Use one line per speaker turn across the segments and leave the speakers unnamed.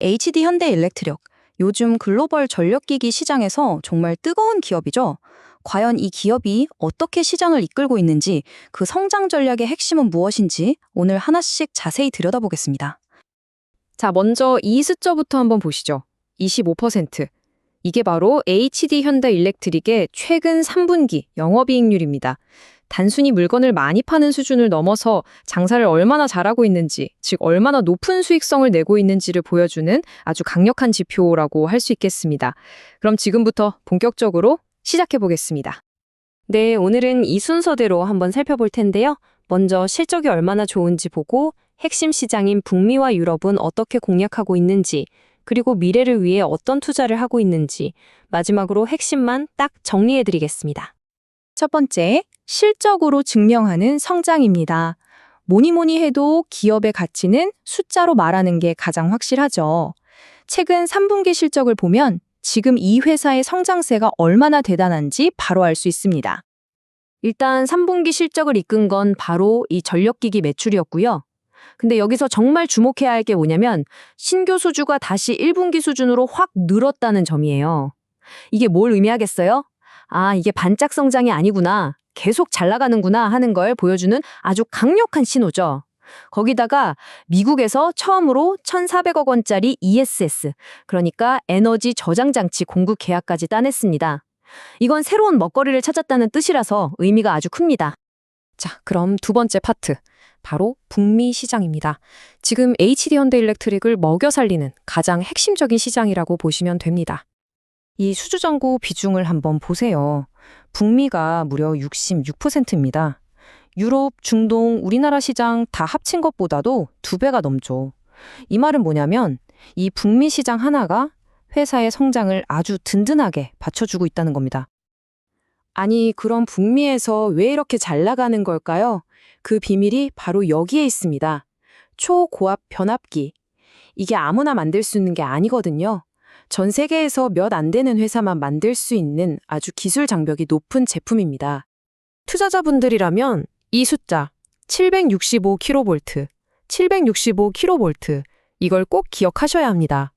HD 현대 일렉트릭, 요즘 글로벌 전력기기 시장에서 정말 뜨거운 기업이죠. 과연 이 기업이 어떻게 시장을 이끌고 있는지, 그 성장 전략의 핵심은 무엇인지 오늘 하나씩 자세히 들여다보겠습니다.
자, 먼저 이 숫자부터 한번 보시죠. 25%. 이게 바로 HD 현대 일렉트릭의 최근 3분기 영업이익률입니다. 단순히 물건을 많이 파는 수준을 넘어서 장사를 얼마나 잘하고 있는지, 즉 얼마나 높은 수익성을 내고 있는지를 보여주는 아주 강력한 지표라고 할 수 있겠습니다. 그럼 지금부터 본격적으로 시작해 보겠습니다. 네, 오늘은 이 순서대로 한번 살펴볼 텐데요. 먼저 실적이 얼마나 좋은지 보고 핵심 시장인 북미와 유럽은 어떻게 공략하고 있는지, 그리고 미래를 위해 어떤 투자를 하고 있는지, 마지막으로 핵심만 딱 정리해 드리겠습니다.
첫 번째, 실적으로 증명하는 성장입니다. 뭐니 뭐니 해도 기업의 가치는 숫자로 말하는 게 가장 확실하죠. 최근 3분기 실적을 보면 지금 이 회사의 성장세가 얼마나 대단한지 바로 알 수 있습니다.
일단 3분기 실적을 이끈 건 바로 이 전력기기 매출이었고요. 근데 여기서 정말 주목해야 할 게 뭐냐면 신규 수주가 다시 1분기 수준으로 확 늘었다는 점이에요. 이게 뭘 의미하겠어요? 아, 이게 반짝 성장이 아니구나. 계속 잘 나가는구나 하는 걸 보여주는 아주 강력한 신호죠. 거기다가 미국에서 처음으로 1,400억 원짜리 ESS, 그러니까 에너지 저장 장치 공급 계약까지 따냈습니다. 이건 새로운 먹거리를 찾았다는 뜻이라서 의미가 아주 큽니다. 자, 그럼 두 번째 파트. 바로 북미 시장입니다. 지금 HD 현대 일렉트릭을 먹여 살리는 가장 핵심적인 시장이라고 보시면 됩니다. 이 수주전고 비중을 한번 보세요. 북미가 무려 66%입니다. 유럽, 중동, 우리나라 시장 다 합친 것보다도 두 배가 넘죠. 이 말은 뭐냐면 이 북미 시장 하나가 회사의 성장을 아주 든든하게 받쳐주고 있다는 겁니다. 아니, 그럼 북미에서 왜 이렇게 잘 나가는 걸까요? 그 비밀이 바로 여기에 있습니다. 초고압 변압기. 이게 아무나 만들 수 있는 게 아니거든요. 전 세계에서 몇 안 되는 회사만 만들 수 있는 아주 기술 장벽이 높은 제품입니다. 투자자분들이라면 이 숫자 765kV, 765kV 이걸 꼭 기억하셔야 합니다.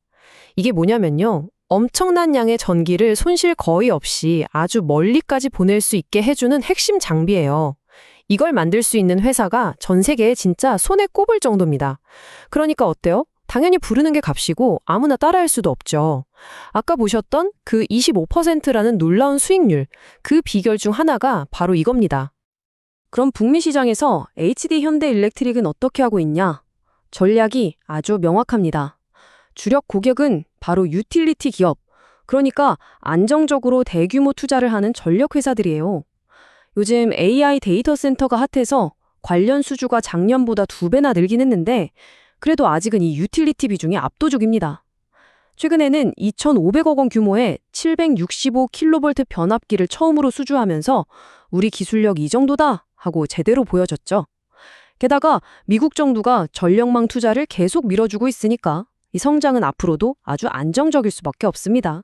이게 뭐냐면요. 엄청난 양의 전기를 손실 거의 없이 아주 멀리까지 보낼 수 있게 해주는 핵심 장비예요. 이걸 만들 수 있는 회사가 전 세계에 진짜 손에 꼽을 정도입니다. 그러니까 어때요? 당연히 부르는 게 값이고 아무나 따라할 수도 없죠. 아까 보셨던 그 25%라는 놀라운 수익률, 그 비결 중 하나가 바로 이겁니다. 그럼 북미 시장에서 HD 현대 일렉트릭은 어떻게 하고 있냐? 전략이 아주 명확합니다. 주력 고객은 바로 유틸리티 기업, 그러니까 안정적으로 대규모 투자를 하는 전력 회사들이에요. 요즘 AI 데이터 센터가 핫해서 관련 수주가 작년보다 두 배나 늘긴 했는데 그래도 아직은 이 유틸리티 비중이 압도적입니다. 최근에는 2,500억 원 규모의 765kV 변압기를 처음으로 수주하면서 우리 기술력 이 정도다 하고 제대로 보여줬죠. 게다가 미국 정부가 전력망 투자를 계속 밀어주고 있으니까 이 성장은 앞으로도 아주 안정적일 수밖에 없습니다.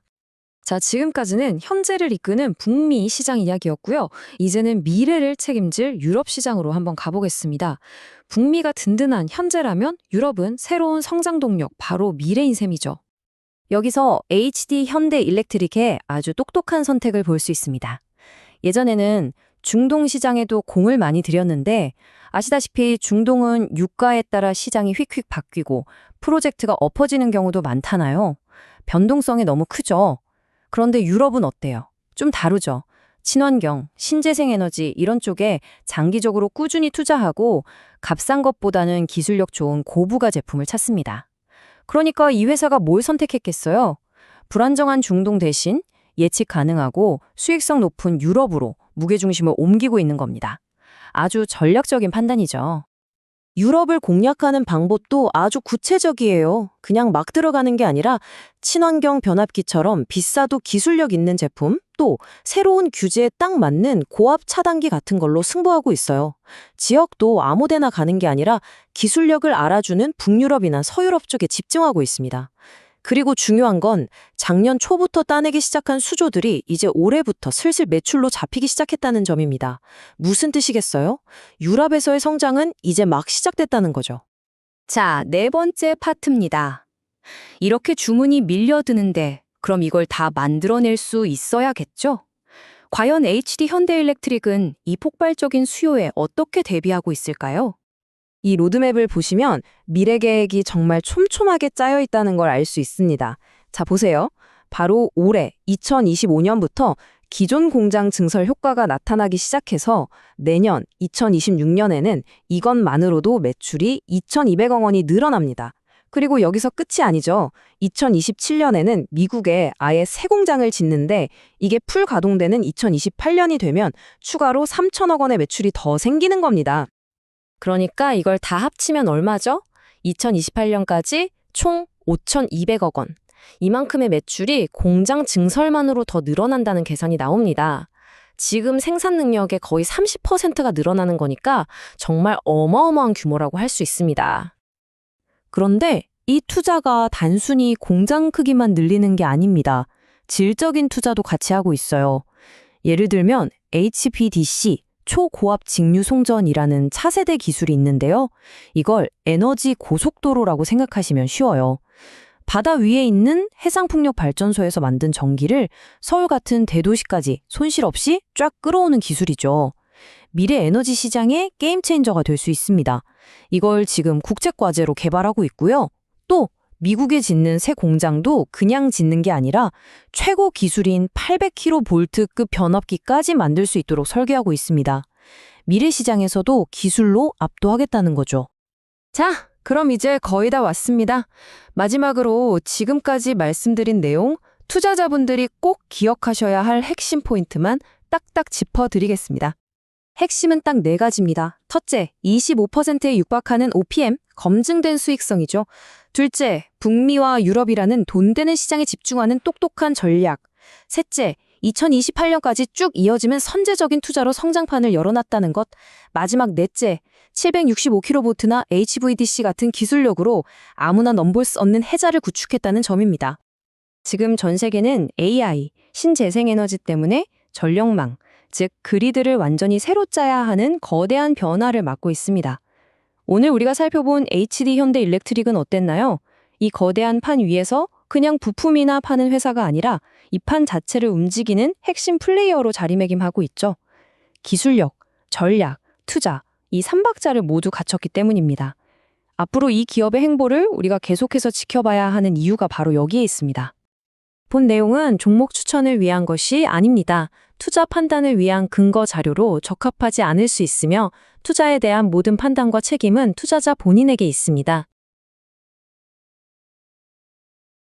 자, 지금까지는 현재를 이끄는 북미 시장 이야기였고요. 이제는 미래를 책임질 유럽 시장으로 한번 가보겠습니다. 북미가 든든한 현재라면 유럽은 새로운 성장 동력, 바로 미래인 셈이죠. 여기서 HD 현대 일렉트릭의 아주 똑똑한 선택을 볼 수 있습니다. 예전에는 중동 시장에도 공을 많이 들였는데 아시다시피 중동은 유가에 따라 시장이 휙휙 바뀌고 프로젝트가 엎어지는 경우도 많잖아요. 변동성이 너무 크죠. 그런데 유럽은 어때요? 좀 다르죠. 친환경, 신재생 에너지 이런 쪽에 장기적으로 꾸준히 투자하고 값싼 것보다는 기술력 좋은 고부가 제품을 찾습니다. 그러니까 이 회사가 뭘 선택했겠어요? 불안정한 중동 대신 예측 가능하고 수익성 높은 유럽으로 무게중심을 옮기고 있는 겁니다. 아주 전략적인 판단이죠. 유럽을 공략하는 방법도 아주 구체적이에요. 그냥 막 들어가는 게 아니라 친환경 변압기처럼 비싸도 기술력 있는 제품, 또 새로운 규제에 딱 맞는 고압 차단기 같은 걸로 승부하고 있어요. 지역도 아무데나 가는 게 아니라 기술력을 알아주는 북유럽이나 서유럽 쪽에 집중하고 있습니다. 그리고 중요한 건 작년 초부터 따내기 시작한 수조들이 이제 올해부터 슬슬 매출로 잡히기 시작했다는 점입니다. 무슨 뜻이겠어요? 유럽에서의 성장은 이제 막 시작됐다는 거죠. 자, 네 번째 파트입니다.
이렇게 주문이 밀려드는데 그럼 이걸 다 만들어낼 수 있어야겠죠? 과연 HD 현대일렉트릭은 이 폭발적인 수요에 어떻게 대비하고 있을까요?
이 로드맵을 보시면 미래 계획이 정말 촘촘하게 짜여 있다는 걸 알 수 있습니다. 자, 보세요. 바로 올해 2025년부터 기존 공장 증설 효과가 나타나기 시작해서 내년 2026년에는 이것만으로도 매출이 2,200억 원이 늘어납니다. 그리고 여기서 끝이 아니죠. 2027년에는 미국에 아예 새 공장을 짓는데 이게 풀 가동되는 2028년이 되면 추가로 3천억 원의 매출이 더 생기는 겁니다. 그러니까 이걸 다 합치면 얼마죠? 2028년까지 총 5,200억 원. 이만큼의 매출이 공장 증설만으로 더 늘어난다는 계산이 나옵니다. 지금 생산 능력의 거의 30%가 늘어나는 거니까 정말 어마어마한 규모라고 할 수 있습니다. 그런데 이 투자가 단순히 공장 크기만 늘리는 게 아닙니다. 질적인 투자도 같이 하고 있어요. 예를 들면 HPDC, 초고압 직류 송전이라는 차세대 기술이 있는데요. 이걸 에너지 고속도로라고 생각하시면 쉬워요. 바다 위에 있는 해상풍력 발전소에서 만든 전기를 서울 같은 대도시까지 손실 없이 쫙 끌어오는 기술이죠. 미래 에너지 시장의 게임 체인저가 될 수 있습니다. 이걸 지금 국제과제로 개발하고 있고요. 또 미국에 짓는 새 공장도 그냥 짓는 게 아니라 최고 기술인 800kV급 변압기까지 만들 수 있도록 설계하고 있습니다. 미래 시장에서도 기술로 압도하겠다는 거죠. 자, 그럼 이제 거의 다 왔습니다. 마지막으로 지금까지 말씀드린 내용, 투자자분들이 꼭 기억하셔야 할 핵심 포인트만 딱딱 짚어드리겠습니다. 핵심은 딱 네 가지입니다. 첫째, 25%에 육박하는 OPM, 검증된 수익성이죠. 둘째, 북미와 유럽이라는 돈 되는 시장에 집중하는 똑똑한 전략. 셋째, 2028년까지 쭉 이어지면 선제적인 투자로 성장판을 열어놨다는 것. 마지막 넷째, 765kV나 HVDC 같은 기술력으로 아무나 넘볼 수 없는 해자를 구축했다는 점입니다. 지금 전 세계는 AI, 신재생에너지 때문에 전력망, 즉 그리드를 완전히 새로 짜야 하는 거대한 변화를 맞고 있습니다. 오늘 우리가 살펴본 HD 현대 일렉트릭은 어땠나요? 이 거대한 판 위에서 그냥 부품이나 파는 회사가 아니라 이 판 자체를 움직이는 핵심 플레이어로 자리매김하고 있죠. 기술력, 전략, 투자, 이 삼박자를 모두 갖췄기 때문입니다. 앞으로 이 기업의 행보를 우리가 계속해서 지켜봐야 하는 이유가 바로 여기에 있습니다. 본 내용은 종목 추천을 위한 것이 아닙니다. 투자 판단을 위한 근거 자료로 적합하지 않을 수 있으며 투자에 대한 모든 판단과 책임은 투자자 본인에게 있습니다.